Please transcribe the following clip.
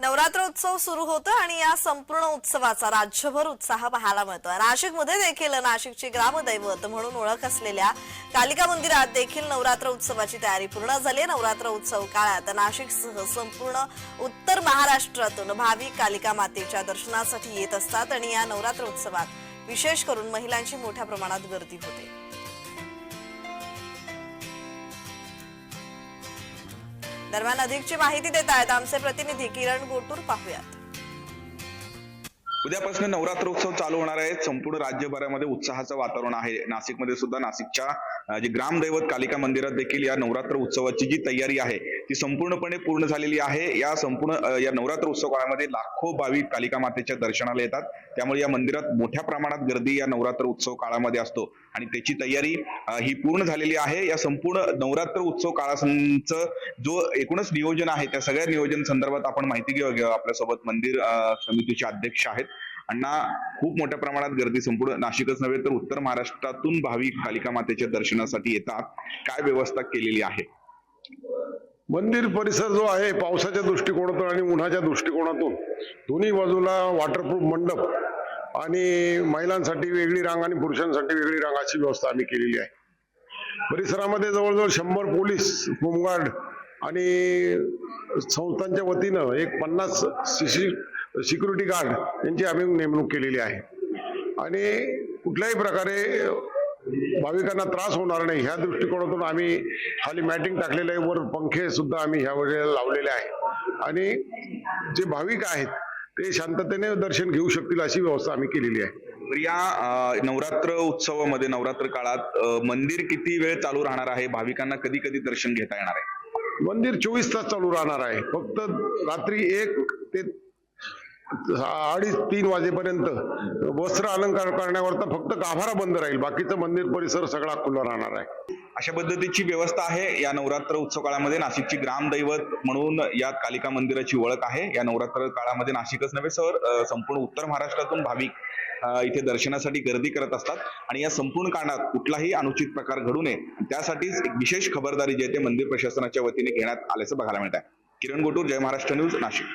नवरात्र उत्सव सुरू होतो आणि या संपूर्ण उत्सवाचा राज्यभर उत्साह पाहायला मिळतोय. नाशिकमध्ये देखील नाशिकची ग्रामदैवत म्हणून ओळख असलेल्या कालिका मंदिरात देखील नवरात्र उत्सवाची तयारी पूर्ण झाली नवरात्र उत्सव काळात नाशिकसह संपूर्ण उत्तर महाराष्ट्रातून भाविक कालिका मातेच्या दर्शनासाठी येत असतात आणि या नवरात्र उत्सवात विशेष करून महिलांची मोठ्या प्रमाणात गर्दी होते. दरम्यान अधिकची माहिती देत आहेत आमचे प्रतिनिधी किरण गोटूर पाहूयात. उद्यापासून नवरात्र उत्सव चालू होणार आहे. संपूर्ण राज्यभरामध्ये उत्साहाचं वातावरण आहे. नाशिकमध्ये सुद्धा नाशिकच्या जे ग्रामदैवत कालिका मंदिरात देखील या नवरात्र उत्सवाची जी तयारी आहे ती संपूर्णपणे पूर्ण झालेली आहे. या संपूर्ण या नवरात्र उत्सव काळामध्ये लाखो भाविक कालिका मातेच्या दर्शनाला येतात. त्यामुळे या मंदिरात मोठ्या प्रमाणात गर्दी या नवरात्र उत्सव काळामध्ये असतो. आणि त्याची तयारी ही पूर्ण झालेली आहे. या संपूर्ण नवरात्र उत्सव काळाचं जो एकूणच नियोजन आहे त्या सगळ्या नियोजन संदर्भात आपण माहिती घेऊ आपल्यासोबत मंदिर समितीचे अध्यक्ष आहेत. अण्णा खूप मोठ्या प्रमाणात गर्दी संपूर्ण नाशिकच नव्हे तर उत्तर महाराष्ट्रातून भाविक कालिका मातेच्या दर्शनासाठी येतात. काय व्यवस्था केलेली आहे? मंदिर परिसर जो आहे पावसाच्या दृष्टिकोनातून आणि उन्हाच्या दृष्टिकोनातून दोन्ही बाजूला वॉटरप्रूफ मंडप आणि महिलांसाठी वेगळी रांग आणि पुरुषांसाठी वेगळी रांग अशी व्यवस्था आम्ही केलेली आहे. परिसरामध्ये जवळजवळ शंभर पोलीस होमगार्ड आणि संस्थांच्या वतीनं एक पन्नास सिक्युरिटी गार्ड यांची आम्ही नेमणूक केलेली आहे. आणि कुठल्याही प्रकारे भाविकांना त्रास होणार नाही. ह्या दृष्टिकोनातून आम्ही खाली मॅटिंग टाकलेलं आहे. वर पंखे सुद्धा आम्ही ह्या वेळेला लावलेले आहे. आणि जे भाविक आहेत ते शांततेने दर्शन घेऊ शकतील अशी व्यवस्था आम्ही केलेली आहे. तर या नवरात्र उत्सवामध्ये नवरात्र काळात मंदिर किती वेळ चालू राहणार आहे? भाविकांना कधी कधी दर्शन घेता येणार आहे? मंदिर चोवीस तास चालू राहणार आहे. फक्त रात्री एक ते अडीच तीन वाजेपर्यंत वस्त्र अलंकार करण्यावरता फक्त गाभारा बंद राहील. बाकीचं मंदिर परिसर सगळा खुला राहणार आहे. अशा पद्धतीची व्यवस्था आहे या नवरात्र उत्सव काळामध्ये नाशिकची ग्रामदैवत म्हणून या कालिका मंदिराची ओळख आहे. या नवरात्र काळामध्ये नाशिकच नव्हे सर संपूर्ण उत्तर महाराष्ट्रातून भाविक इथे दर्शनासाठी गर्दी करत असतात. आणि या संपूर्ण काळात कुठलाही अनुचित प्रकार घडू नये. त्यासाठीच एक विशेष खबरदारी जी आहे ते मंदिर प्रशासनाच्या वतीने घेण्यात आल्याचं बघायला मिळत आहे. किरण गोटूर जय महाराष्ट्र न्यूज नाशिक.